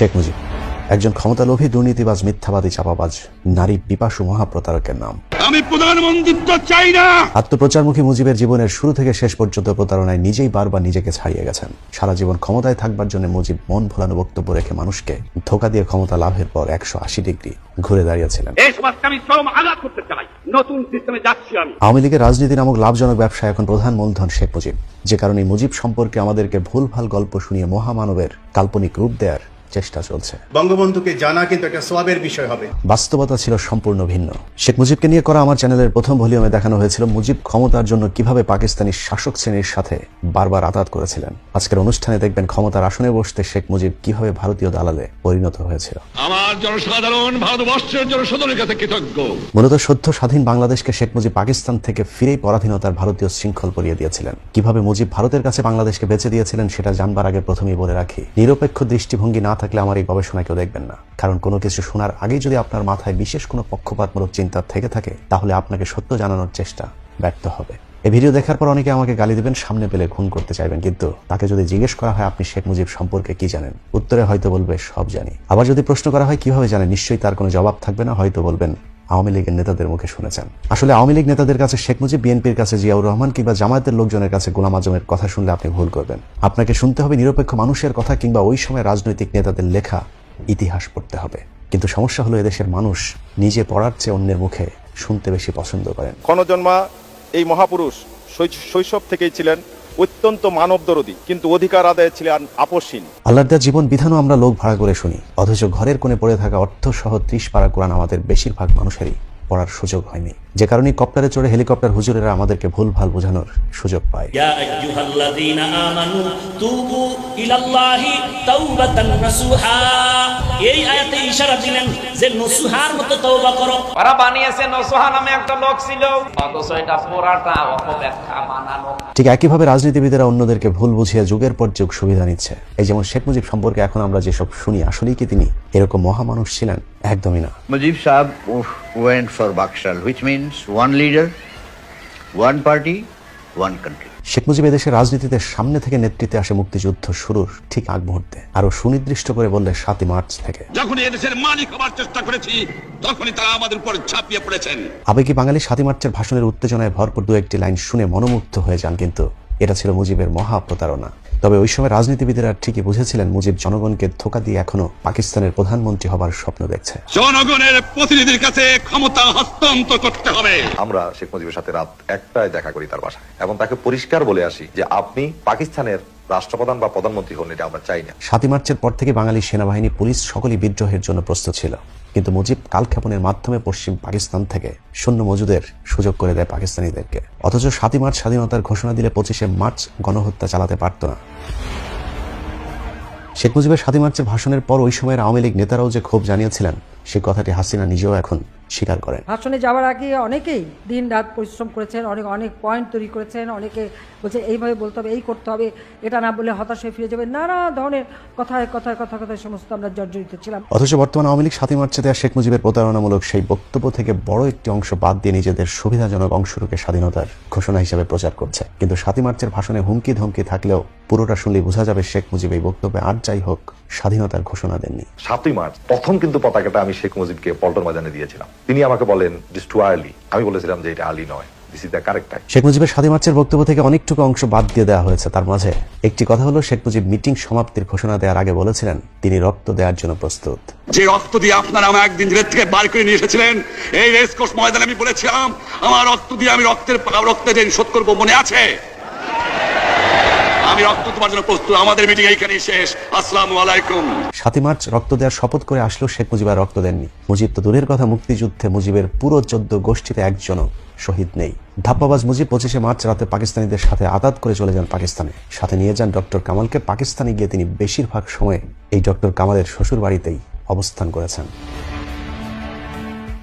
শেখ মুজিব একজন ক্ষমতালোভী দুর্নীতিবাজ মিথ্যাবাদী চাপাবাজ নারী পিপাসু মহাপ্রতারকের নাম। আমি প্রধানমন্ত্রিত্ব চাই না! আত্মপ্রচারমুখী মুজিবের জীবনের শুরু থেকে শেষ পর্যন্ত প্রতারণায় নিজেই বারবার নিজেকে ছাড়িয়ে গেছেন। সারা জীবন ক্ষমতায় থাকবার জন্য মুজিব মন ভোলানো বক্তব্য রেখে মানুষকে ধোকা দিয়ে ক্ষমতা লাভের পর একশো আশি ডিগ্রি ঘুরে দাঁড়িয়েছিলেন। আওয়ামী লীগের রাজনীতি নামক লাভজনক ব্যবসা এখন প্রধান মূলধন শেখ মুজিব। যে কারণে মুজিব সম্পর্কে আমাদেরকে ভুলভাল গল্প শুনিয়ে মহামানবের কাল্পনিক রূপ দেওয়ার চেষ্টা চলছে। বঙ্গবন্ধুকে জানা কিন্তু একটা সোয়াবের বিষয় হবে। বাস্তবতা ছিল সম্পূর্ণ ভিন্ন। শেখ মুজিবকে নিয়ে করা আমার চ্যানেলের প্রথম ভলিউমে দেখানো হয়েছিল মুজিব ক্ষমতার জন্য কীভাবে পাকিস্তানি শাসক শ্রেণির সাথে বারবার আঘাত করেছিলেন। আজকের অনুষ্ঠানে দেখবেন ক্ষমতার আসনে বসতে শেখ মুজিব কীভাবে ভারতীয় দালালে পরিণত হয়েছিল। আমার জনসাধারণ ভারতবর্ষের জনসাধারণের কাছে কৃতজ্ঞ। মূলত সদ্য স্বাধীন বাংলাদেশকে শেখ মুজিব পাকিস্তান থেকে ফিরেই পরাধীনতার ভারতীয় শৃঙ্খল পরিয়ে দিয়েছিলেন। কীভাবে মুজিব ভারতের কাছে বাংলাদেশকে বেঁচে দিয়েছিলেন সেটা জানবার আগে প্রথমেই বলে রাখি নিরপেক্ষ দৃষ্টিভঙ্গি না থাকলে আমার এই গবেষণা কেউ দেখবেন না। কারণ কোনো কিছু শোনার আগে যদি আপনার মাথায় বিশেষ কোনো পক্ষপাতমূলক চিন্তা থেকে থাকে, তাহলে আপনাকে সত্য জানানোর চেষ্টা ব্যর্থ হবে। এই ভিডিও দেখার পর অনেকে আমাকে গালি দেবেন, সামনে পেলে খুন করতে চাইবেন। কিন্তু তাকে যদি জিজ্ঞেস করা হয়, আপনি শেখ মুজিব সম্পর্কে কি জানেন? উত্তরে হয়তো বলবে, সব জানি। আবার যদি প্রশ্ন করা হয়, কীভাবে জানেন? নিশ্চয়ই তার কোনো জবাব থাকবে না, হয়তো বলবেন আওয়ামী লীগের নেতাদের মুখে শুনেছেন। আসলে আওয়ামী লীগ নেতাদের কাছে শেখ মুজিব, বিএনপির কাছে জিয়াউর রহমান কিংবা জামায়াতের লোকজনের কাছে গোলাম আজমের কথা শুনলে আপনি ভুল করবেন। আপনাকে শুনতে হবে নিরপেক্ষ মানুষের কথা কিংবা ওই সময় রাজনৈতিক নেতাদের লেখা ইতিহাস পড়তে হবে। কিন্তু সমস্যা হলো এদেশের মানুষ নিজে পড়ার চেয়ে অন্যের মুখে শুনতে বেশি পছন্দ করেন। ক্ষণজন্মা এই মহাপুরুষ শৈশব থেকেই ছিলেন অত্যন্ত মানবদরদী কিন্তু অধিকার আদায়ে ছিলেন আপসীন আল্লাহদার জীবন বিধানও আমরা লোক ভাড়া করে শুনি। অথচ ঘরের কোণে পড়ে থাকা অর্থ সহ ত্রিশ পাড়া কোরআন আমাদের বেশিরভাগ মানুষেরই পড়ার সুযোগ হয়নি। যে কারণে কপ্টারে চড়ে হেলিকপ্টার হুজুরেরা আমাদেরকে ভুল ভালো বোঝানোর সুযোগ ঠিক একইভাবে রাজনীতিবিদেরা অন্যদেরকে ভুল বুঝিয়ে যুগের পর যুগ সুবিধা নিচ্ছে। এই যেমন শেখ মুজিব সম্পর্কে এখন আমরা যেসব শুনি আসলেই কি তিনি এরকম মহামানুষ ছিলেন? একদমই না। মুজিব সাহেব for mean means one leader, one party, one country. Sheikh Mujib এদেশের রাজনীতিতে সামনে থেকে নেতৃত্বে আসে মুক্তিযুদ্ধ শুরুর ঠিক আগ মুহূর্তে। আরও সুনির্দিষ্ট করে বললে সাতই মার্চ থেকে। যখন এদেশের মালিক হবার চেষ্টা করেছি তখনই তারা আমাদের উপর ঝাঁপিয়ে পড়েছেন। আবেগী বাঙালি সাতই মার্চের ভাষণের উত্তেজনায় ভরপুর দু একটি লাইন শুনে মনোমুগ্ধ হয়ে যান কিন্তু এটা ছিল মুজিবের মহা প্রতারণা তবে ওই সময় রাজনীতিবিদেরা ঠিকই বুঝেছিলেন মুজিব জনগণকে ধোকা দিয়ে এখনও পাকিস্তানের প্রধানমন্ত্রী হবার স্বপ্ন দেখছে। জনগণের প্রতিনিধির কাছে ক্ষমতা হস্তান্তর করতে হবে। আমরা শেখ মুজিবের সাথে রাত একটায় দেখা করি তার বাসায়। এবং তাকে পরিষ্কার বলে আসি যে আপনি পাকিস্তানের রাষ্ট্রপ্রধান বা প্রধানমন্ত্রী হন এটা আমরা চাই না। সাতই মার্চের পর থেকে বাঙালি সেনাবাহিনী পুলিশ সকলেই বিদ্রোহের জন্য প্রস্তুত ছিল। কিন্তু মুজিব কালক্ষেপণের মাধ্যমে পশ্চিম পাকিস্তান থেকে শূন্য মজুদের সুযোগ করে দেয় পাকিস্তানিদেরকে। অথচ সাতই মার্চ স্বাধীনতার ঘোষণা দিলে পঁচিশে মার্চ গণহত্যা চালাতে পারত না। শেখ মুজিবের সাতই মার্চের ভাষণের পর ওই সময়ের আওয়ামী লীগ নেতারাও যে ক্ষোভ জানিয়েছিলেন, সে কথাটি হাসিনা নিজেও এখন স্বীকার করেন। ভাষণে যাওয়ার আগে অনেকেই দিন রাত পরিশ্রম করেছেন অনেক অনেক পয়েন্ট তৈরি করেছেন অনেকে বলছে এইভাবে বলতে হবে এই করতে হবে এটা না বলে হতাশ হয়ে ফিরে যাবে নানা ধরনের কথায় কথায় কথা কথায় সমস্ত আমরা জর্জরিত ছিলাম। অথচ বর্তমান আওয়ামী লীগ সাতই মার্চে দেওয়া শেখ মুজিবের প্রতারণামূলক সেই বক্তব্য থেকে বড় একটি অংশ বাদ দিয়ে নিজেদের সুবিধাজনক অংশটুকে স্বাধীনতার ঘোষণা হিসেবে প্রচার করছে। কিন্তু সাতই মার্চের ভাষণে হুমকি ধমকি থাকলেও পুরোটা শুনলেই বোঝা যাবে শেখ মুজিব এই বক্তব্যে আর যাই হোক স্বাধীনতার ঘোষণা দেননি। সাতই মার্চ প্রথম কিন্তু পতাকাটা আমি শেখ মুজিবকে পল্টন বাজানে দিয়েছিলাম। তিনি আমাকে বলেন দিস টু আর্লি আমি বলেছিলাম যে এটা আর্লি নয় this is the correct time Sheikh মুজিবের সাতই মার্চের বক্তব্য থেকে অনেকটুকু অংশ বাদ দিয়ে দেওয়া হয়েছে তার মাঝে। একটি কথা হলো শেখ মুজিব মিটিং সমাপ্তির ঘোষণা দেওয়ার আগে বলেছিলেন তিনি রক্ত দেওয়ার জন্য প্রস্তুত। যে রক্ত দিয়ে আপনারা আমার একদিন জেলের থেকে বার করে নিয়ে এসেছিলেন এই রেসকোর্স ময়দানে আমি বলেছিলাম আমার রক্ত দিয়ে আমি রক্তের রক্তের ঋণ শোধ করব মনে আছে? আমি রক্ত তোমার জন্য প্রস্তুত। আমাদের মিটিং এইখানেই শেষ। আসসালামু আলাইকুম। সাতই মার্চ, রক্ত দেওয়ার শপথ করে আসলেও শেখ মুজিব আর রক্ত দেননি। মুজিব তো দূরের কথা, মুক্তিযুদ্ধে মুজিবের পুরো চোদ্দ গোষ্ঠীতে একজনও শহীদ নেই। ধাপ্পাবাজ মুজিব পঁচিশে মার্চ রাতে পাকিস্তানিদের সাথে আঘাত করে চলে যান পাকিস্তানে। সাথে নিয়ে যান ডক্টর কামালকে। পাকিস্তানে গিয়ে তিনি বেশিরভাগ সময়ে এই ডক্টর কামালের শ্বশুর বাড়িতেই অবস্থান করেছেন।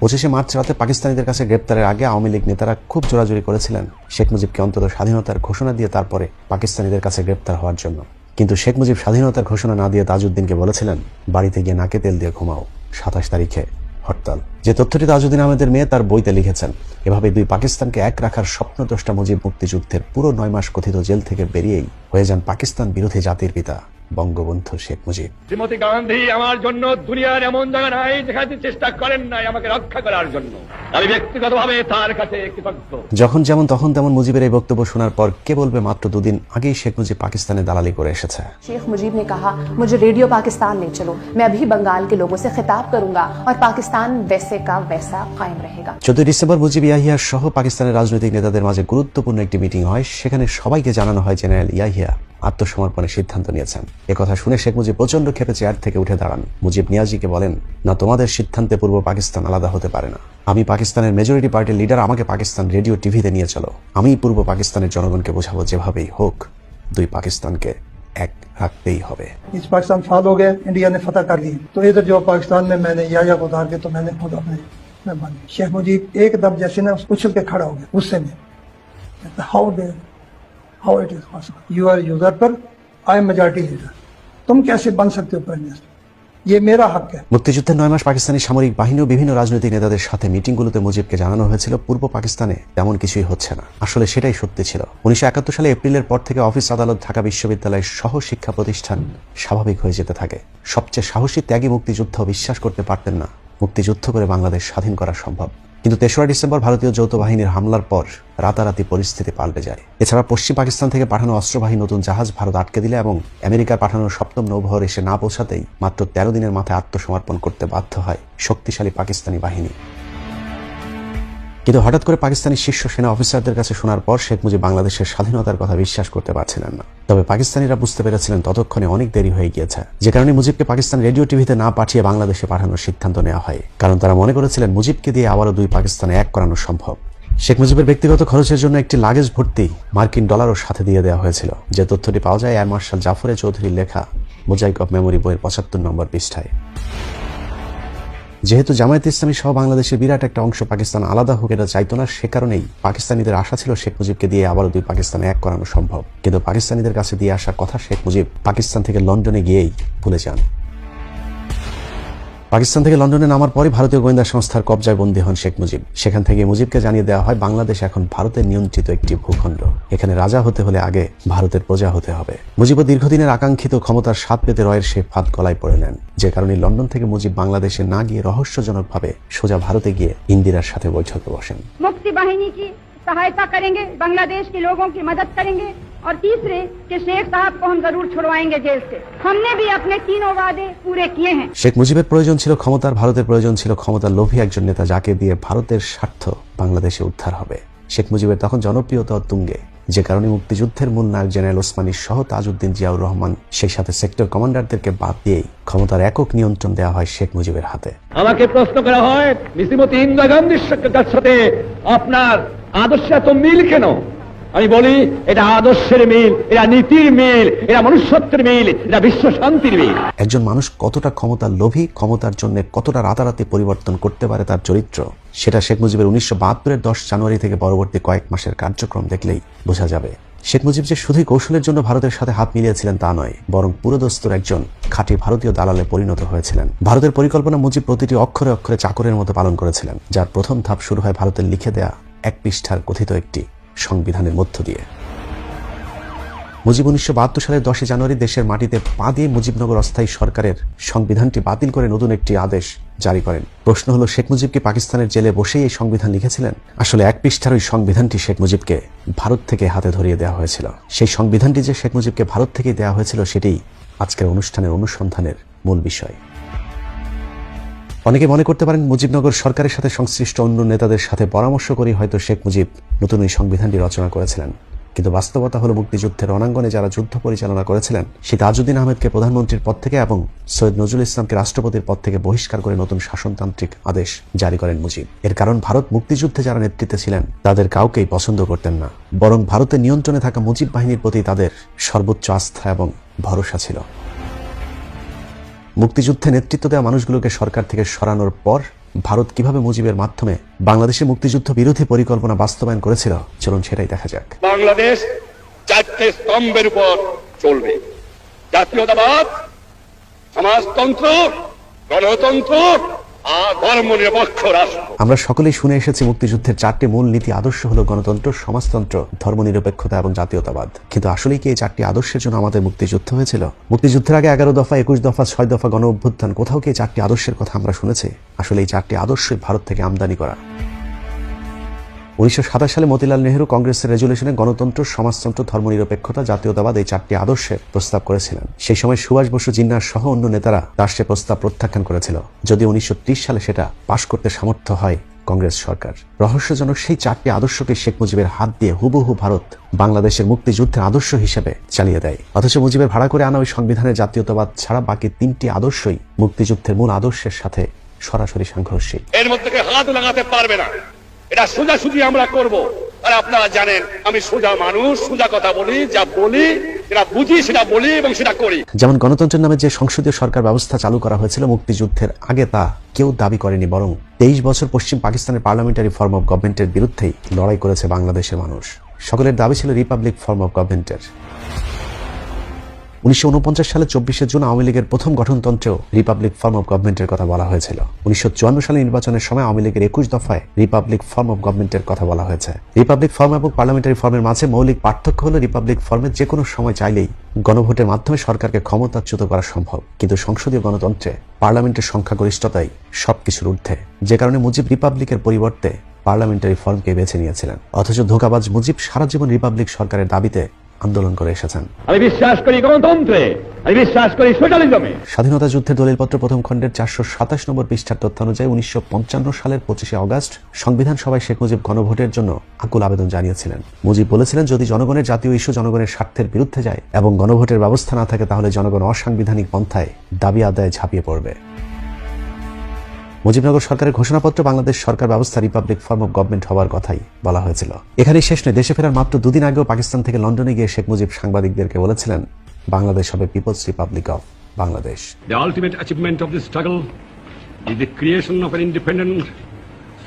পঁচিশে মার্চ রাতে পাকিস্তানিদের কাছে গ্রেপ্তারের আগে আওয়ামী লীগ নেতারা খুব জোরাজুরি করেছিলেন শেখ মুজিবকে অন্তত স্বাধীনতার ঘোষণা দিয়ে তারপরে পাকিস্তানিদের কাছে গ্রেপ্তার হওয়ার জন্য। কিন্তু শেখ মুজিব স্বাধীনতার ঘোষণা না দিয়ে তাজউদ্দিনকে বলেছিলেন, বাড়িতে গিয়ে নাকে তেল দিয়ে ঘুমাও। সাতাশ তারিখে হরতাল। যে তথ্যটি তাজউদ্দিন আহমেদের মেয়ে তার বইতে লিখেছেন এভাবে দুই পাকিস্তানকে এক রাখার স্বপ্নদ্রষ্টা মুজিব মুক্তিযুদ্ধের পুরো নয় মাস কথিত জেল থেকে বেরিয়েই হয়ে যান পাকিস্তান বিরোধী জাতির পিতা। বঙ্গবন্ধু শেখ মুজিব শ্রীমতী গান্ধী আমার জন্য দুনিয়ার এমন জায়গা নাই দেখাতে চেষ্টা করেন নাই আমাকে রক্ষা করার জন্য আমি ব্যক্তিগতভাবে তার কাছে কৃতজ্ঞ যখন যেমন তখন তেমন মুজিবের এই বক্তব্য শোনার পর কে বলবে মাত্র দুদিন আগেই শেখ মুজিব পাকিস্তানে দালালি করে এসেছে शेख मुजीब ने कहा मुझे रेडियो पाकिस्तान ले चलो मैं अभी बंगाल के लोगों से खिताब करूंगा और पाकिस्तान वैसे का वैसा कायम रहेगा চোদ্দই ডিসেম্বর মুজিব ইয়াহিয়া সহ পাকিস্তানের রাজনৈতিক নেতাদের মাঝে গুরুত্বপূর্ণ একটি মিটিং হয় সেখানে সবাইকে জানানো হয় জেনারেল ইয়াহিয়া আত্মসমর্পণের সিদ্ধান্ত নিয়েছেন কথা শুনে শেখ মুজিব প্রচন্ড ক্ষেপে চেয়ার থেকে উঠে দাঁড়ান মুজিব নিয়াজিকে বলেন না তোমাদের সিদ্ধান্তে পূর্ব পাকিস্তান আলাদা হতে পারে না আমি পাকিস্তানের মেজরিটি পার্টির লিডার আমাকে পাকিস্তান রেডিও টিভিতে নিয়ে চলো আমি পূর্ব পাকিস্তানের জনগণকে বোঝাবো যেভাবেই হোক দুই পাকিস্তানকে এক রাখতেই হবে इस पाकिस्तान साल हो गए इंडिया ने फतह कर ली तो इधर जो पाकिस्तान में मैंने या या को उतार के तो मैंने खुद अपने में बन शेख मुजीब एकदम जैसे ना उछल के खड़ा हो गया गुस्से में how they how it is possible you are user पर आई एम मेजोरिटी लीडर तुम कैसे बन सकते हो प्राइम मिनिस्टर ये मेरा हक है মুক্তিযুদ্ধের নয় মাস পাকিস্তানি সামরিক বাহিনী ও বিভিন্ন রাজনৈতিক নেতাদের সাথে মিটিংগুলোতে মুজিবকে জানানো হয়েছিল পূর্ব পাকিস্তানে তেমন কিছুই হচ্ছে না আসলে সেটাই সত্যি ছিল উনিশশো একাত্তর সালে এপ্রিলের পর থেকে অফিস আদালত ঢাকা বিশ্ববিদ্যালয়ের সহ শিক্ষা প্রতিষ্ঠান স্বাভাবিক হয়ে যেতে থাকে সবচেয়ে সাহসী ত্যাগী মুক্তিযুদ্ধ বিশ্বাস করতে পারতেন না মুক্তিযুদ্ধ করে বাংলাদেশ স্বাধীন করা সম্ভব কিন্তু তেসরা ডিসেম্বর ভারতীয় যৌথ বাহিনীর হামলার পর রাতারাতি পরিস্থিতি পাল্টে যায়। এছাড়া পশ্চিম পাকিস্তান থেকে পাঠানো অস্ত্রবাহী নতুন জাহাজ ভারত আটকে দিলে এবং আমেরিকার পাঠানো সপ্তম নৌবহর এসে না পৌঁছাতেই মাত্র তেরো দিনের মাথায় আত্মসমর্পণ করতে বাধ্য হয় শক্তিশালী পাকিস্তানি বাহিনী। কিন্তু হঠাৎ করে পাকিস্তানি শীর্ষ সেনা অফিসারদের কাছে শোনার পর শেখ মুজিব বাংলাদেশের স্বাধীনতার কথা বিশ্বাস করতে পারছিলেন না। তবে পাকিস্তানিরা বুঝতে পেরেছিলেন ততক্ষণে অনেক দেরি হয়ে গিয়েছে। যে কারণে মুজিবকে পাকিস্তান রেডিও টিভিতে না পাঠিয়ে বাংলাদেশে পাঠানোর সিদ্ধান্ত নেওয়া হয়। কারণ তারা মনে করেছিলেন মুজিবকে দিয়ে আবারও দুই পাকিস্তানে এক করানো সম্ভব। শেখ মুজিবের ব্যক্তিগত খরচের জন্য একটি লাগেজ ভর্তি মার্কিন ডলারও সাথে দিয়ে দেওয়া হয়েছিল। যে তথ্যটি পাওয়া যায়, এয়ার মার্শাল জাফরে চৌধুরীর লেখা মোজাইক অফ মেমোরি বইয়ের পঁচাত্তর নম্বর পৃষ্ঠায়। যেহেতু জামায়াত ইসলামী সহ বাংলাদেশের বিরাট একটা অংশ পাকিস্তান আলাদা হোক, এটা চাইতো না, সে কারণেই পাকিস্তানিদের আশা ছিল শেখ মুজিবকে দিয়ে আবারও দুই পাকিস্তানে এক করানো সম্ভব। কিন্তু পাকিস্তানিদের কাছে দিয়ে আসার কথা শেখ মুজিব পাকিস্তান থেকে লন্ডনে গিয়েই ভুলে যান। পাকিস্তান থেকে লন্ডনে নামার পরে ভারতীয় গোয়েন্দা সংস্থার কবজায় বন্দী হন শেখ মুজিব। সেখান থেকে মুজিবকে জানিয়ে দেওয়া হয়, বাংলাদেশ এখন ভারতের নিয়ন্ত্রিত একটি ভূখণ্ড। এখানে রাজা হতে হলে আগে ভারতের প্রজা হতে হবে। মুজিব দীর্ঘদিনের আকাঙ্ক্ষিত ক্ষমতার স্বাদ পেতে রয়ের সে ফাঁদ গলায় পড়ে নেন। যে কারণে লন্ডন থেকে মুজিব বাংলাদেশে না গিয়ে রহস্যজনকভাবে সোজা ভারতে গিয়ে ইন্দিরার সাথে বৈঠকে বসেন। মুক্তি বাহিনী কি সহায়তা করেন বাংলাদেশ কি লোক কি মদত করেন और तीसरे कि शेख साहब को हम जरूर छुड़वाएंगे जेल से हमने भी अपने तीनों वादे पूरे किए हैं শেখ মুজিবের প্রয়োজন ছিল ক্ষমতার ভারতের প্রয়োজন ছিল ক্ষমতার লোভী একজন নেতা যাকে দিয়ে ভারতের স্বার্থ বাংলাদেশে উদ্ধার হবে শেখ মুজিবের তখন জনপ্রিয়তা তুঙ্গে যে কারণে মুক্তিযুদ্ধের মূল নায়ক জেনারেল ওসমানী সহ তাজউদ্দিন জিয়াউর রহমান সেই সাথে সেক্টর কমান্ডারদেরকে বাদ দিয়েই ক্ষমতার একক নিয়ন্ত্রণ দেওয়া হয় শেখ মুজিবের হাতে আমাকে প্রশ্ন করা হয় শ্রীমতী ইন্দিরা গান্ধীর সাথে আপনার আদর্শে এত মিল কেন আমি বলি, এটা আদর্শের মিল, এটা নীতির মিল, এটা মনুষ্যত্বের মিল, এটা বিশ্ব শান্তির মিল। একজন মানুষ কতটা ক্ষমতার লোভী, ক্ষমতার জন্য কতটা রাতারাতি পরিবর্তন করতে পারে তার চরিত্র, সেটা শেখ মুজিবের উনিশশো বাহাত্তরের দশ জানুয়ারি থেকে পরবর্তী কয়েক মাসের কার্যক্রম দেখলেই বোঝা যাবে। শেখ মুজিব যে শুধুই কৌশলের জন্য ভারতের সাথে হাত মিলিয়েছিলেন তা নয়, বরং পুরোদস্তুর একজন খাঁটি ভারতীয় দালালে পরিণত হয়েছিলেন। ভারতের পরিকল্পনা মুজিব প্রতিটি অক্ষরে অক্ষরে চাকরের মতো পালন করেছিলেন, যার প্রথম ধাপ শুরু হয় ভারতের লিখে দেয়া এক পৃষ্ঠার কথিত একটি সংবিধানের মধ্য দিয়ে। মুজিব উনিশশো বাহাত্তর সালের দশই জানুয়ারি দেশের মাটিতে পা দিয়ে মুজিবনগর অস্থায়ী সরকারের সংবিধানটি বাতিল করে নতুন একটি আদেশ জারি করেন। প্রশ্ন হলো, শেখ মুজিবকে পাকিস্তানের জেলে বসেই এই সংবিধান লিখেছিলেন? আসলে এক পৃষ্ঠার ওই সংবিধানটি শেখ মুজিবকে ভারত থেকে হাতে ধরিয়ে দেওয়া হয়েছিল। সেই সংবিধানটি যে শেখ মুজিবকে ভারত থেকেই দেওয়া হয়েছিল সেটি আজকের অনুষ্ঠানের অনুসন্ধানের মূল বিষয়। অনেকে মনে করতে পারেন মুজিবনগর সরকারের সাথে সংশ্লিষ্ট অন্য নেতাদের সাথে পরামর্শ করে হয়তো শেখ মুজিব নতুন এই সংবিধানটি রচনা করেছিলেন। কিন্তু বাস্তবতা হলো মুক্তিযুদ্ধের অনাঙ্গনে যারা যুদ্ধ পরিচালনা করেছিলেন সে তাজউদ্দিন আহমেদকে প্রধানমন্ত্রীর পদ থেকে এবং সৈয়দ নজরুল ইসলামকে রাষ্ট্রপতির পদ থেকে বহিষ্কার করে নতুন শাসনতান্ত্রিক আদেশ জারি করেন মুজিব। এর কারণ ভারত মুক্তিযুদ্ধে যারা নেতৃত্বে ছিলেন, তাদের কাউকেই পছন্দ করতেন না। বরং ভারতের নিয়ন্ত্রণে থাকা মুজিব বাহিনীর প্রতি তাদের সর্বোচ্চ আস্থা এবং ভরসা ছিল। মুক্তিযুদ্ধে নেতৃত্ব দেওয়া মানুষগুলোকে সরকার থেকে সরানোর পর ভারত কীভাবে মুজিবের মাধ্যমে বাংলাদেশে মুক্তিযুদ্ধ বিরোধী পরিকল্পনা বাস্তবায়ন করেছিল, চলুন সেটাই দেখা যাক। বাংলাদেশ চারটে স্তম্ভের উপর চলবে। জাতীয়তাবাদ, সমাজতন্ত্র, গণতন্ত্র আমরা সকলেই শুনে এসেছি মুক্তিযুদ্ধের চারটি মূল নীতি, আদর্শ হলো গণতন্ত্র, সমাজতন্ত্র, ধর্মনিরপেক্ষতা এবং জাতীয়তাবাদ। কিন্তু আসলে কি এই চারটি আদর্শের জন্য আমাদের মুক্তিযুদ্ধ হয়েছিল? মুক্তিযুদ্ধের আগে এগারো দফা, একুশ দফা, ছয় দফা গণ অভ্যুত্থান কোথাও কি চারটি আদর্শের কথা আমরা শুনেছি? আসলে এই চারটি আদর্শই ভারত থেকে আমদানি করা। উনিশশো সাতাশ সালে মতিলাল নেহরু কংগ্রেসের রেজুলেশনে গণতন্ত্র, সমাজতন্ত্র, ধর্মনিরপেক্ষতা, জাতীয়তাবাদ এই চারটি আদর্শের প্রস্তাব করেছিলেন। সেই সময় সুভাষ বসু জিন্নার সহ অন্য নেতারা তার সে প্রস্তাব প্রত্যাখ্যান করেছিল। যদি উনিশশো ত্রিশ সালে সেটা পাশ করতে সামর্থ্য হয় কংগ্রেস সরকার। রহস্যজনক সেই চারটি আদর্শকে শেখ মুজিবের হাত দিয়ে হুবহু ভারত বাংলাদেশের মুক্তিযুদ্ধের আদর্শ হিসেবে চালিয়ে দেয়। অথচ মুজিবের ভাড়া করে আনা ওই সংবিধানের জাতীয়তাবাদ ছাড়া বাকি তিনটি আদর্শই মুক্তিযুদ্ধের মূল আদর্শের সাথে সরাসরি সাংঘর্ষিক। এর মধ্যে হাত লাগাতে পারবে না। এটা সোজাসুজি আমরা করব। আর আপনারা জানেন, আমি সোজা মানুষ, সোজা কথা বলি, যা বলি, যেটা বুঝি, সেটা বলি এবং সেটা করি। যেমন গণতন্ত্রের নামে যে সংসদীয় সরকার ব্যবস্থা চালু করা হয়েছিল মুক্তিযুদ্ধের আগে, তা কেউ দাবি করেনি, বরং তেইশ বছর পশ্চিম পাকিস্তানের পার্লামেন্টারি ফর্ম অফ গভর্নমেন্টের বিরুদ্ধেই লড়াই করেছে বাংলাদেশের মানুষ। সকলের দাবি ছিল রিপাবলিক ফর্ম অফ গভর্নমেন্টের। উনিশশো সালে চব্বিশে জুন আওয়ামী লীগের প্রথম গঠনতন্ত্রেও রিপাবলিক ফর্ম অফ গভর্নমেন্টের কথা বলা হয়েছিল। উনিশশো সালে নির্বাচনের সময় আওয়ামী লীগের একুশ দফায় রিপাবলিক ফর্ম অফ গভর্নমেন্টের কথা বলা হয়েছে। রিপাবলিক ফর্ম এবং পার্লামেন্টারি ফর্মের মাঝে মৌলিক পার্থক্য হল রিপাবলিক ফর্মে যে কোনো সময় চাইলেই গণভোটের মাধ্যমে সরকারকে ক্ষমতাচ্যুত করা সম্ভব। কিন্তু সংসদীয় গণতন্ত্রে পার্লামেন্টের সংখ্যাগরিষ্ঠতাই সবকিছুর ঊর্ধ্বে। যে কারণে মুজিব রিপাবলিকের পরিবর্তে পার্লামেন্টারি ফর্মকে বেছে নিয়েছিলেন। অথচ ধোকাবাজ মুজিব সারা জীবন রিপাবলিক সরকারের দাবিতে আন্দোলন করে এসেছেন। আমি বিশ্বাস করি গণতন্ত্রে আমি বিশ্বাস করি সোশ্যালিজমে। স্বাধীনতা যুদ্ধের দলিলপত্র প্রথম খণ্ডের চারশো সাতাশ নম্বর পৃষ্ঠার তথ্য অনুযায়ী উনিশশো পঞ্চান্ন সালের পঁচিশে অগাস্ট সংবিধান সভায় শেখ মুজিব গণভোটের জন্য আকুল আবেদন জানিয়েছিলেন। মুজিব বলেছিলেন যদি জনগণের জাতীয় ইস্যু জনগণের স্বার্থের বিরুদ্ধে যায় এবং গণভোটের ব্যবস্থা না থাকে তাহলে জনগণ অসাংবিধানিক পন্থায় দাবি আদায়ে ঝাঁপিয়ে পড়বে। মুজিবনগর সরকারের ঘোষণাপত্র বাংলাদেশ সরকার ব্যবস্থা রিপাবলিক ফর্ম অফ গভর্নমেন্ট হওয়ার কথাই বলা হয়েছিল। এখানে শেষ নয় দেশে ফেরার মাত্র দুদিন আগেও পাকিস্তান থেকে লন্ডনে গিয়ে শেখ মুজিব সাংবাদিকদেরকে বলেছিলেন বাংলাদেশ হবে people's republic of Bangladesh the ultimate achievement of this struggle is the creation of an independent,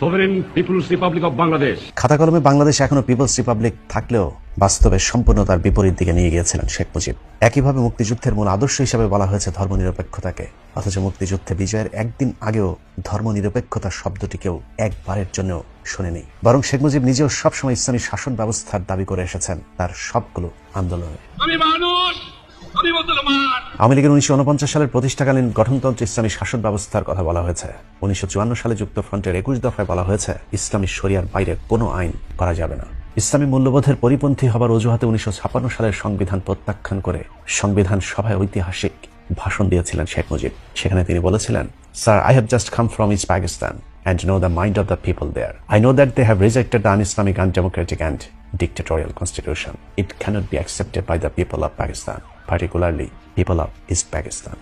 sovereign People's Republic of Bangladesh. খাতা কলমে বাংলাদেশ এখনও পিপলস রিপাবলিক থাকলেও বাস্তবে সম্পূর্ণ তার বিপরীত দিকে নিয়ে গিয়েছিলেন শেখ মুজিব। একইভাবে মুক্তিযুদ্ধের মূল আদর্শ হিসেবে বলা হয়েছে ধর্মনিরপেক্ষতাকে। অথচ মুক্তিযুদ্ধে বিজয়ের একদিন আগেও ধর্মনিরপেক্ষতা শব্দটি কেউ একবারের জন্য শোনেনি। বরং শেখ মুজিব নিজেও সবসময় ইসলামী শাসন ব্যবস্থার দাবি করে এসেছেন তার সবগুলো আন্দোলনে। আমি মানুষ! আওয়ামী লীগের উনিশশো উনপঞ্চাশ সালের প্রতিষ্ঠাকালীন গঠনতন্ত্র ইসলামী শাসন ব্যবস্থার কথা বলা হয়েছে। উনিশশো চুয়ান্ন সালে যুক্ত ফ্রন্টের একুশ দফায় বলা হয়েছে ইসলামী শরিয়ার বাইরে কোনো আইন করা যাবে না। ইসলামী মূল্যবোধের পরিপন্থী হবার অজুহাতে উনিশশো সালের সংবিধান প্রত্যাখ্যান করে সংবিধান সভায় ঐতিহাসিক ভাষণ দিয়েছিলেন শেখ মুজিব। সেখানে তিনি বলেছিলেন sir I have just come from east Pakistan and know the mind of the people there. I know that they have rejected the un-Islamic, undemocratic and dictatorial constitution. It cannot be accepted by the people of Pakistan, particularly people of East Pakistan.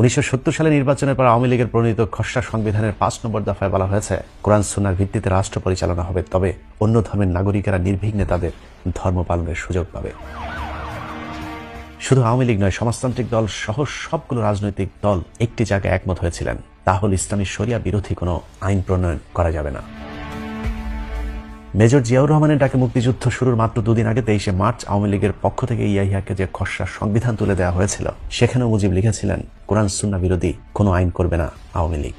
উনিশশো সালে নির্বাচনের পর আওয়ামী লীগের প্রণীত খসড়া সংবিধানের পাঁচ নম্বর দফায় বলা হয়েছে, কোরআন সুন্নার ভিত্তিতে রাষ্ট্র পরিচালনা হবে, তবে অন্য ধর্মের নাগরিকেরা নির্বিঘ্নে তাদের ধর্ম পালনের সুযোগ পাবে। শুধু আওয়ামী লীগ নয়, সমাজতান্ত্রিক দল সহ সবগুলো রাজনৈতিক দল একটি জায়গায় একমত হয়েছিলেন। তাহলে ইসলামী শরিয়া বিরোধী কোনো আইন প্রণয়ন করা যাবে না। মেজর জিয়াউর রহমানের ডাকে মুক্তিযুদ্ধ শুরুর মাত্র দুদিন আগে তেইশে মার্চ আওয়ামী লীগের পক্ষ থেকে ইয়াহিয়াকে যে খসড়া সংবিধান তুলে দেওয়া হয়েছিল, সেখানেও মুজিব লিখেছিলেন, কোরআন সুন্না বিরোধী, কোনো আইন করবে না আওয়ামী লীগ।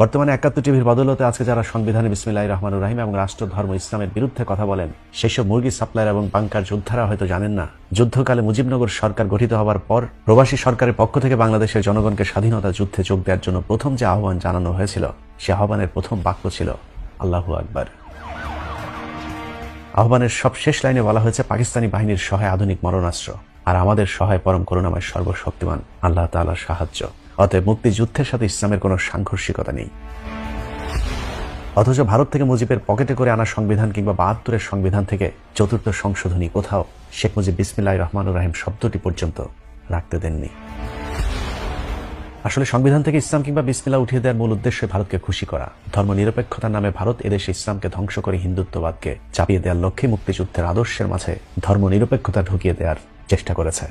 বর্তমানে একাত্তর টিভির বদলতে আজকে যারা সংবিধানে বিসমিল্লাহ রহমানুর রাহিম এবং রাষ্ট্র ধর্ম ইসলামের বিরুদ্ধে কথা বলেন, সেসব মুরগি সাপ্লায়ার এবং বাংকার যোদ্ধারা হয়তো জানেন না। যুদ্ধকালে মুজিবনগর সরকার গঠিত হওয়ার পর প্রবাসী সরকারের পক্ষ থেকে বাংলাদেশের জনগণকে স্বাধীনতা যুদ্ধে যোগ দেওয়ার জন্য প্রথম যে আহ্বান জানানো হয়েছিল, সে আহ্বানের প্রথম বাক্য ছিল আল্লাহু আকবার। আহ্বানের সব শেষ লাইনে বলা হয়েছে পাকিস্তানি বাহিনীর সহায় আধুনিক মরণাস্ত্র, আর আমাদের সহায় পরম করুণাময় সর্বশক্তিমান আল্লাহ তাআলার সাহায্য। অতএব মুক্তিযুদ্ধের সাথে ইসলামের কোনো সাংঘর্ষিকতা নেই। অথচ ভারত থেকে মুজিবের পকেটে করে আনা সংবিধান কিংবা বাহাত্তরের সংবিধান থেকে চতুর্থ সংশোধনী কোথাও? শেখ মুজিব বিসমিল্লাহ রহমানুর রাহিম শব্দটি পর্যন্ত রাখতে দেননি। আসলে সংবিধান থেকে ইসলাম কিংবা বিসমিল্লা উঠিয়ে দেওয়ার মূল উদ্দেশ্য ভারতকে খুশি করা। ধর্ম নিরপেক্ষতার নামে ভারত এদেশে ইসলামকে ধ্বংস করে হিন্দুত্ববাদকে চাপিয়ে দেওয়ার লক্ষ্যে মুক্তিযুদ্ধের আদর্শের মাঝে ধর্ম নিরপেক্ষতা ঢুকিয়ে দেওয়ার চেষ্টা করেছে।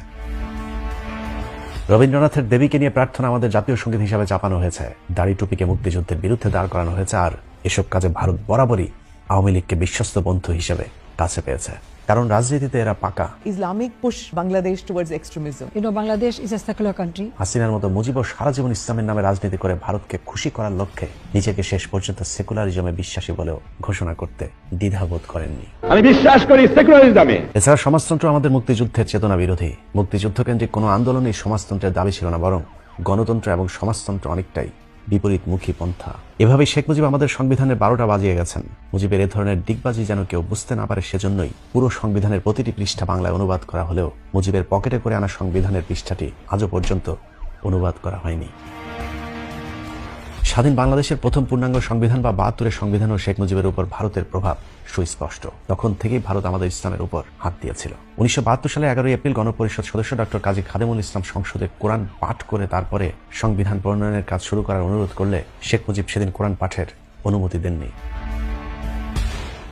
রবীন্দ্রনাথের দেবীকে নিয়ে প্রার্থনা আমাদের জাতীয় সংগীত হিসাবে চাপানো হয়েছে। দাড়ি টুপিকে মুক্তিযুদ্ধের বিরুদ্ধে দাঁড় করানো হয়েছে আর এসব কাজে ভারত বরাবরই আওয়ামী লীগকে বিশ্বস্ত বন্ধু হিসেবে কাছে পেয়েছে। কারণ রাজনীতিতে এরা পাকা Islamic push Bangladesh towards extremism. You know, Bangladesh is a secular country. হাসিনার মতো মুজিবও সারা জীবন ইসলামের নামে রাজনীতি করে ভারতকে খুশি করার লক্ষ্যে নিজেকে শেষ পর্যন্ত সেকুলারিজমে বিশ্বাসী বলেও ঘোষণা করতে দ্বিধাবোধ করেননি আমি বিশ্বাস করি সেকুলারিজমে এছাড়া সমাজতন্ত্র আমাদের মুক্তিযুদ্ধের চেতনা বিরোধী মুক্তিযুদ্ধ কেন্দ্রিক কোনো আন্দোলনই সমাজতন্ত্রের দাবি ছিল না বরং গণতন্ত্র এবং সমাজতন্ত্র অনেকটাই বিপরীতমুখী পন্থা। এভাবে শেখ মুজিব আমাদের সংবিধানের বারোটা বাজিয়ে গেছেন। মুজিবের এ ধরনের দিগবাজি যেন কেউ বুঝতে না পারে সেজন্যই পুরো সংবিধানের প্রতিটি পৃষ্ঠা বাংলায় অনুবাদ করা হলেও মুজিবের পকেটে করে আনা সংবিধানের পৃষ্ঠাটি আজও পর্যন্ত অনুবাদ করা হয়নি। স্বাধীন বাংলাদেশের প্রথম পূর্ণাঙ্গ সংবিধান বা বাহাত্তরের সংবিধান ও শেখ মুজিবের উপর ভারতের প্রভাব সুস্পষ্ট। তখন থেকেই ভারত আমাদের ইসলামের উপর হাত দিয়েছিল। উনিশশো বাহাত্তর সালে এগারোই এপ্রিল গণপরিষদ সদস্য ডক্টর কাজী খাদেমুল ইসলাম সংসদে কোরআন পাঠ করে তারপরে সংবিধান প্রণয়নের কাজ শুরু করার অনুরোধ করলে শেখ মুজিব সেদিন কোরআন পাঠের অনুমতি দেননি।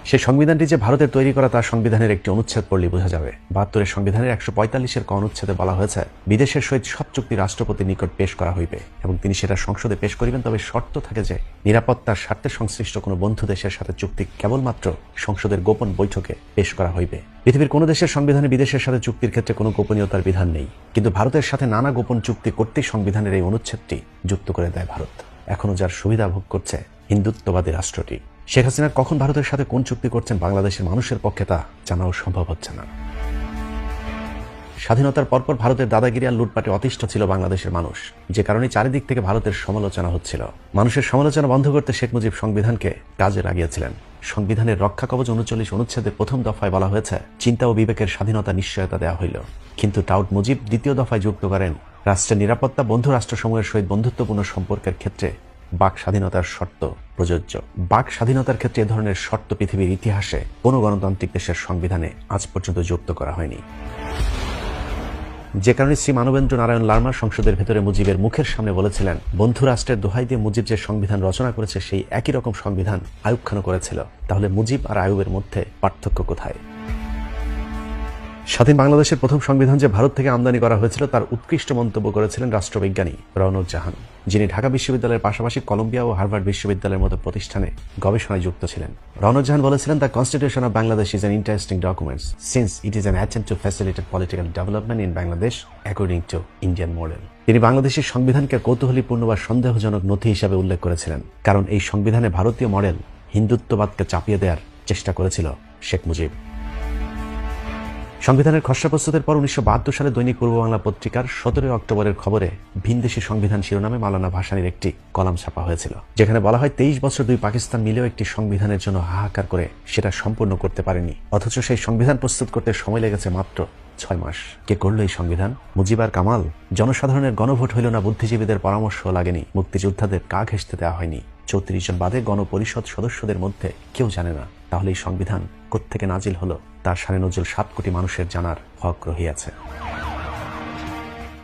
সেই সংবিধানটি যে ভারতের তৈরি করা তার সংবিধানের একটি অনুচ্ছেদ পড়লে বোঝা যাবে। বাহাত্তরের সংবিধানের একশো পঁয়তাল্লিশের ক অনুচ্ছেদে বলা হয়েছে, বিদেশের সহিত সব চুক্তি রাষ্ট্রপতির নিকট পেশ করা হইবে এবং তিনি সেটা সংসদে পেশ করিবেন, তবে শর্ত থাকে যে নিরাপত্তার স্বার্থে সংশ্লিষ্ট কোনো বন্ধু দেশের সাথে চুক্তি কেবলমাত্র সংসদের গোপন বৈঠকে পেশ করা হইবে। পৃথিবীর কোনো দেশের সংবিধানে বিদেশের সাথে চুক্তির ক্ষেত্রে কোনো গোপনীয়তার বিধান নেই। কিন্তু ভারতের সাথে নানা গোপন চুক্তি করতেই সংবিধানের এই অনুচ্ছেদটি যুক্ত করে দেয় ভারত। এখনও যার সুবিধা ভোগ করছে হিন্দুত্ববাদী রাষ্ট্রটি। শেখ হাসিনা কখন ভারতের সাথে কোন চুক্তি করছেন বাংলাদেশের মানুষের পক্ষে তা জানাও সম্ভব হচ্ছে না। স্বাধীনতার পরপর ভারতের দাদাগিরি আর লুটপাটে অতিষ্ঠ ছিল বাংলাদেশের মানুষ। যে কারণে চারিদিক থেকে ভারতের সমালোচনা হচ্ছিল। মানুষের সমালোচনা বন্ধ করতে শেখ মুজিব সংবিধানকে কাজে লাগিয়েছিলেন। সংবিধানের রক্ষা কবচ উনচল্লিশ অনুচ্ছেদের প্রথম দফায় বলা হয়েছে, চিন্তা ও বিবেকের স্বাধীনতা নিশ্চয়তা দেওয়া হইল। কিন্তু টাউট মুজিব দ্বিতীয় দফায় যুক্ত করেন। রাষ্ট্রের নিরাপত্তা বন্ধু রাষ্ট্রসমূহের সহিত বন্ধুত্বপূর্ণ সম্পর্কের ক্ষেত্রে বাক স্বাধীনতার শর্ত প্রযোজ্য। বাক স্বাধীনতার ক্ষেত্রে এ ধরনের শর্ত পৃথিবীর ইতিহাসে কোনো গণতান্ত্রিক দেশের সংবিধানে আজ পর্যন্ত যুক্ত করা হয়নি। যে কারণে শ্রী মানবেন্দ্র নারায়ণ লার্মা সংসদের ভেতরে মুজিবের মুখের সামনে বলেছিলেন, বন্ধু রাষ্ট্রের দোহাই দিয়ে মুজিব যে সংবিধান রচনা করেছে, সেই একই রকম সংবিধান আয়ুব খানও করেছিল। তাহলে মুজিব আর আয়ুবের মধ্যে পার্থক্য কোথায়? স্বাধীন বাংলাদেশের প্রথম সংবিধান যে ভারত থেকে আমদানি করা হয়েছিল, তার উৎকৃষ্ট মন্তব্য করেছিলেন রাষ্ট্রবিজ্ঞানী রওনক জাহান, যিনি ঢাকা বিশ্ববিদ্যালয়ের পাশাপাশি কলম্বিয়া ও হার্ভার্ড বিশ্ববিদ্যালয়ের মতো প্রতিষ্ঠানে গবেষণায় যুক্ত ছিলেন। রওনক জাহান বলেছিলেন the constitution of Bangladesh is an interesting documents since it is an attempt to facilitate political development in Bangladesh according to Indian model তিনি বাংলাদেশের সংবিধানকে কৌতূহলীপূর্ণ বা সন্দেহজনক নথি হিসাবে উল্লেখ করেছিলেন, কারণ এই সংবিধানে ভারতীয় মডেল হিন্দুত্ববাদকে চাপিয়ে দেওয়ার চেষ্টা করেছিল শেখ মুজিব। সংবিধানের খসড়া প্রস্তুতের পর উনিশশো বাহাত্তর সালে দৈনিক পূর্ব বাংলা পত্রিকার সতেরোই অক্টোবরের খবরে ভিনদেশি সংবিধান শিরোনামে মালানা ভাসানির একটি কলাম ছাপা হয়েছিল, যেখানে বলা হয় তেইশ বছর দুই পাকিস্তান মিলেও একটি সংবিধানের জন্য হাহাকার করে সেটা সম্পূর্ণ করতে পারেনি, অথচ সেই সংবিধান প্রস্তুত করতে সময় লেগেছে মাত্র ছয় মাস। কে করল এই সংবিধান? মুজিবার কামাল? জনসাধারণের গণভোট হইল না, বুদ্ধিজীবীদের পরামর্শ লাগেনি, মুক্তিযোদ্ধাদের কা ঘেঁষতে দেওয়া হয়নি। চৌত্রিশ জন বাদে গণপরিষদ সদস্যদের মধ্যে কেউ জানে না, তাহলে এই সংবিধান কোত্থেকে নাজিল হলো? তার সাড়ে নজল সাত কোটি মানুষের জানার হক রহিয়াছে।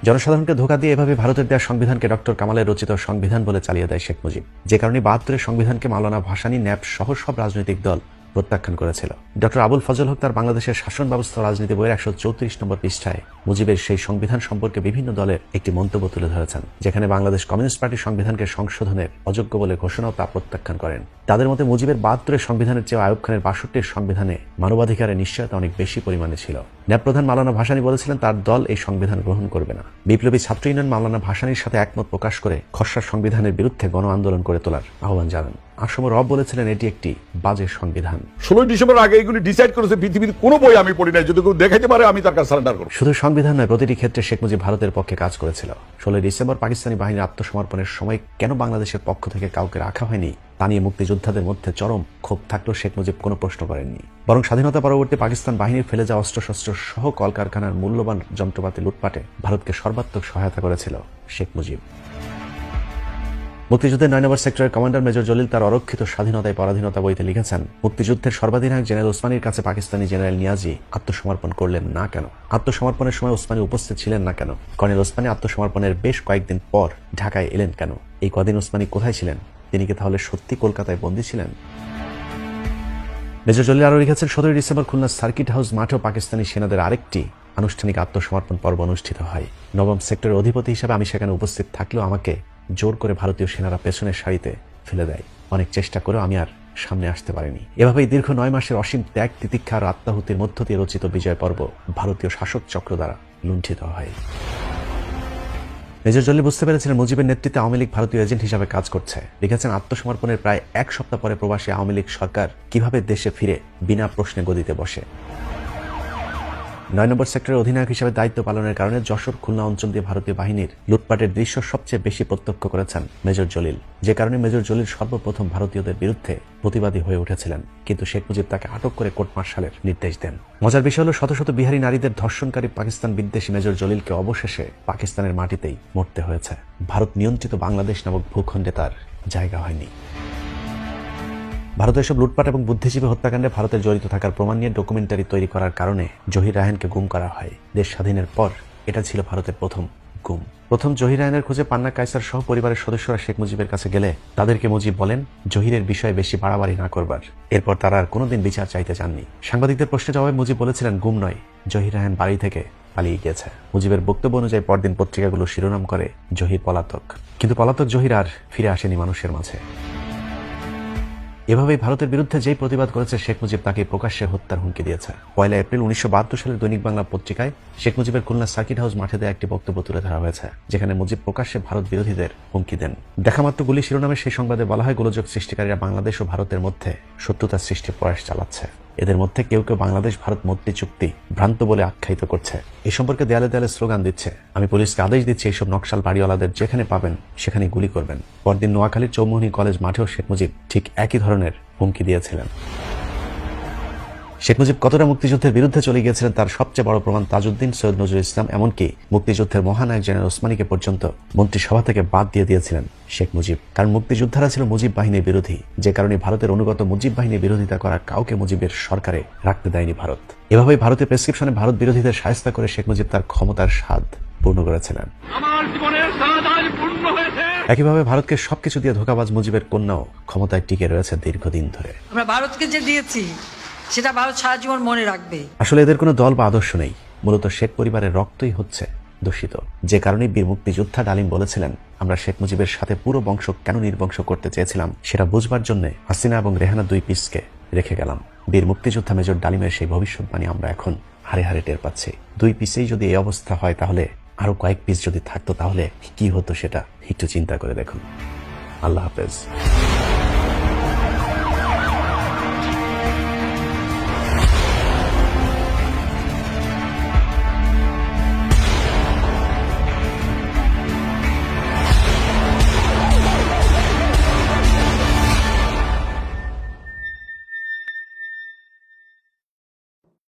জনসাধারণকে ধোকা দিয়ে এভাবে ভারতের দেওয়া সংবিধানকে ডক্টর কামালের রচিত সংবিধান বলে চালিয়ে দেয় শেখ মুজিব। যে কারণে বাহাত্তরের সংবিধানকে মাওলানা ভাসানি, ন্যাপ সহ সব রাজনৈতিক দল প্রত্যাখ্যান করেছিল। ডক্টর আবুল ফজল হক তার বাংলাদেশের শাসন ব্যবস্থা রাজনীতি বইয়ের একশো চৌত্রিশ নম্বর পৃষ্ঠায় মুজিবের সেই সংবিধান সম্পর্কে বিভিন্ন দলের একটি মন্তব্য তুলে ধরেছেন, যেখানে বাংলাদেশ কমিউনিস্ট পার্টির সংবিধানকে সংশোধনের অযোগ্য বলে ঘোষণাও তা প্রত্যাখ্যান করেন। তাদের মতে মুজিবের বাহাত্তরের সংবিধানের চেয়ে আয়ুব খানের বাষট্টির সংবিধানে মানবাধিকারের নিশ্চয়তা অনেক বেশি পরিমাণে ছিল। ন্যাপ প্রধান মালানা ভাসানী বলেছিলেন, তার দল এই সংবিধান গ্রহণ করবে না। বিপ্লবী ছাত্র ইউনিয়ন মালানা ভাসানীর সাথে একমত প্রকাশ করে খসড়া সংবিধানের বিরুদ্ধে গণ আন্দোলন করে তোলার আহ্বান জানান। আসম রব বলেছিলেন এটি একটি বাজে সংবিধান। ষোলোই ডিসেম্বর আগে এগুলি ডিসাইড করেছে পৃথিবীর কোনো বই আমি পড়ি নাই। যদি কেউ দেখাইতে পারে আমি তার কাছে সারেন্ডার করব। শুধু সংবিধান নয় প্রতিটি ক্ষেত্রে শেখ মুজিব ভারতের পক্ষে কাজ করেছিল। ষোলোই ডিসেম্বর পাকিস্তানি বাহিনীর আত্মসমর্পণের সময় কেন বাংলাদেশের পক্ষ থেকে কাউকে রাখা হয়নি? তা নিয়ে মুক্তিযোদ্ধাদের মধ্যে চরম ক্ষোভ থাকলেও শেখ মুজিব কোনো প্রশ্ন করেননি। বরং স্বাধীনতা পরবর্তী পাকিস্তান বাহিনীর ফেলে যাওয়া অস্ত্রশস্ত্র সহ কলকারখানার মূল্যবান যন্ত্রপাতি লুটপাটে ভারতকে সর্বাত্মক সহায়তা করেছিল শেখ মুজিব। মুক্তিযুদ্ধের নয় নম্বর সেক্টরের কমান্ডার মেজর জলিল তার অরক্ষিত স্বাধীনতায় পরাধীনতা বইতে লিখেছেন, মুক্তিযুদ্ধের সর্বাধিনায়ক জেনারেল ওসমানীর কাছে পাকিস্তানি জেনারেল নিয়াজি আত্মসমর্পণ করলেন না কেন? আত্মসমর্পণের সময় ওসমানী উপস্থিত ছিলেন না কেন? কর্নেল ওসমানী আত্মসমর্পণের বেশ কয়েকদিন পর ঢাকায় এলেন কেন? এই কদিন ওসমানী কোথায় ছিলেন? তিনি কি তাহলে সত্যি কলকাতায় বন্দী ছিলেন? মেজর জলিল আরও লিখেছেন, সতেরোই ডিসেম্বর খুলনার সার্কিট হাউস মাঠেও পাকিস্তানি সেনাদের আরেকটি আনুষ্ঠানিক আত্মসমর্পণ পর্ব অনুষ্ঠিত হয়। নবম সেক্টরের অধিপতি হিসেবে আমি সেখানে উপস্থিত থাকলেও আমাকে জোর করে ভারতীয় সেনারা পেছনের সারিতে ফেলে দেয়। অনেক চেষ্টা করেও আমি আর সামনে আসতে পারিনি। এভাবেই দীর্ঘ নয় মাসের অসীম ত্যাগ, তিতিক্ষা আর আত্মাহুতির মধ্য দিয়ে রচিত বিজয় পর্ব ভারতীয় শাসক চক্র দ্বারা লুণ্ঠিত হয়। মেজর জলি বুঝতে পেরেছিলেন মুজিবের নেতৃত্বে আওয়ামী লীগ ভারতীয় এজেন্ট হিসাবে কাজ করছে। লিখেছেন, আত্মসমর্পণের প্রায় এক সপ্তাহ পরে প্রবাসী আওয়ামী লীগ সরকার কীভাবে দেশে ফিরে বিনা প্রশ্নে গদিতে বসে? নয় নম্বর সেক্টরের অধিনায়ক হিসেবে দায়িত্ব পালনের কারণে যশোর খুলনা অঞ্চল দিয়ে ভারতীয় বাহিনীর লুটপাটের দৃশ্য সবচেয়ে বেশি প্রত্যক্ষ করেছেন মেজর জলিল। যে কারণে মেজর জলিল সর্বপ্রথম ভারতীয়দের বিরুদ্ধে প্রতিবাদী হয়ে উঠেছিলেন। কিন্তু শেখ মুজিব তাকে আটক করে কোর্ট মার্শালের নির্দেশ দেন। মজার বিষয় হল, শত শত বিহারী নারীদের ধর্ষণকারী পাকিস্তান বিদ্বেষী মেজর জলিলকে অবশেষে পাকিস্তানের মাটিতেই মরতে হয়েছে। ভারত নিয়ন্ত্রিত বাংলাদেশ নামক ভূখণ্ডে তার জায়গা হয়নি। ভারতের সব লুটপাট এবং বুদ্ধিজীবী হত্যাকাণ্ডে ভারতের জড়িত থাকার প্রমাণ নিয়ে ডকুমেন্টারি তৈরি করার কারণে জহির রায়হানকে গুম করা হয়। দেশ স্বাধীনের পর এটা ছিল ভারতের প্রথম গুম। প্রথম জহির রায়হানের খোঁজে পান্না কায়সার সহ পরিবারের সদস্যরা শেখ মুজিবের কাছে গেলে তাদেরকে মুজিব বলেন, জহিরের বিষয়ে বেশি বাড়াবাড়ি না করবার। এরপর তারা আর কোনোদিন বিচার চাইতে চাননি সাংবাদিকদের প্রশ্নে জবাবে মুজিব বলেছিলেন, গুম নয়, জহির রায়হান বাড়ি থেকে পালিয়ে গিয়েছে। মুজিবের বক্তব্য অনুযায়ী পরদিন পত্রিকাগুলো শিরোনাম করে জহির পলাতক। কিন্তু পলাতক জহির আর ফিরে আসেনি মানুষের মাঝে। এভাবেই ভারতের বিরুদ্ধে যেই প্রতিবাদ করেছে শেখ মুজিব, তাকে প্রকাশ্যে হত্যার হুমকি দিয়েছে। পয়লা এপ্রিল উনিশশো সালে দৈনিক বাংলা পত্রিকায় শেখ মুজিবের খুলনা সার্কিট হাউস মাঠে দেওয়া একটি বক্তব্য তুলে ধরা হয়েছে, যেখানে মুজিব প্রকাশ্যে ভারত বিরোধীদের হুমকি দেন। দেখামাত্র গুলি শিরোনামে সেই সংবাদে বলা হয়, গোলযোগ সৃষ্টিকারীরা বাংলাদেশ ও ভারতের মধ্যে শত্রুতার সৃষ্টির প্রয়াস চালাচ্ছে। এদের মধ্যে কেউ কেউ বাংলাদেশ, ভারত মৈত্রী চুক্তি ভ্রান্ত বলে আখ্যায়িত করছে। এ সম্পর্কে দেয়ালে দেয়ালে স্লোগান দিচ্ছে। আমি পুলিশকে আদেশ দিচ্ছি এইসব নকশাল বাড়িওয়ালাদের যেখানে পাবেন সেখানে গুলি করবেন। পরদিন নোয়াখালীর চৌমোহনী কলেজ মাঠেও শেখ মুজিব ঠিক একই ধরনের হুমকি দিয়েছিলেন। শেখ মুজিব কতটা মুক্তিযুদ্ধের বিরুদ্ধে চলে গিয়েছিলেন তার সবচেয়ে বড় প্রমাণ তাজউদ্দিন সৈয়দ নজরুল ইসলাম এমনকি মুক্তিযুদ্ধের মহানায়ক জেনারেল ওসমানীকে পর্যন্ত মন্ত্রিসভা থেকে বাদ দিয়ে দিয়েছিলেন শেখ মুজিব। কারণ মুক্তিযোদ্ধারা ছিল মুজিব বাহিনীর বিরোধী। যে কারণে ভারতের অনুগত মুজিব বাহিনীর বিরোধিতা করা কাউকে মুজিবের সরকারে রাখতে দেয়নি ভারত। এভাবেই ভারতের প্রেসক্রিপশনে ভারত বিরোধীদের সায়স্তা করে শেখ মুজিব তার ক্ষমতার স্বাদ পূর্ণ করেছিলেন। আমার জীবনের সাদা পূর্ণ হয়েছে। একইভাবে ভারতকে সবকিছু দিয়ে ধোকাবাজ মুজিবের কন্যাও ক্ষমতায় টিকে রয়েছে দীর্ঘদিন ধরে। আমরা ভারতকে যে দিয়েছি সেটা ভারত সারা জীবন মনে রাখবে। আসলে এদের কোনো দল বা আদর্শ নেই। মূলত শেখ পরিবারের রক্তই হচ্ছে দূষিত। যে কারণে বীর মুক্তিযোদ্ধা ডালিম বলেছিলেন, আমরা শেখ মুজিবের সাথে পুরো বংশ কেন নির্বংশ করতে চেয়েছিলাম, সেটা বুঝবার জন্য হাসিনা এবং রেহানা দুই পিসকে রেখে গেলাম। বীর মুক্তিযোদ্ধা মেজর ডালিমের সেই ভবিষ্যৎবাণী আমরা এখন হারে হারে টের পাচ্ছি। দুই পিসেই যদি এই অবস্থা হয় তাহলে আরও কয়েক পিস যদি থাকতো তাহলে কি হতো সেটা একটু চিন্তা করে দেখুন। আল্লাহ হাফেজ।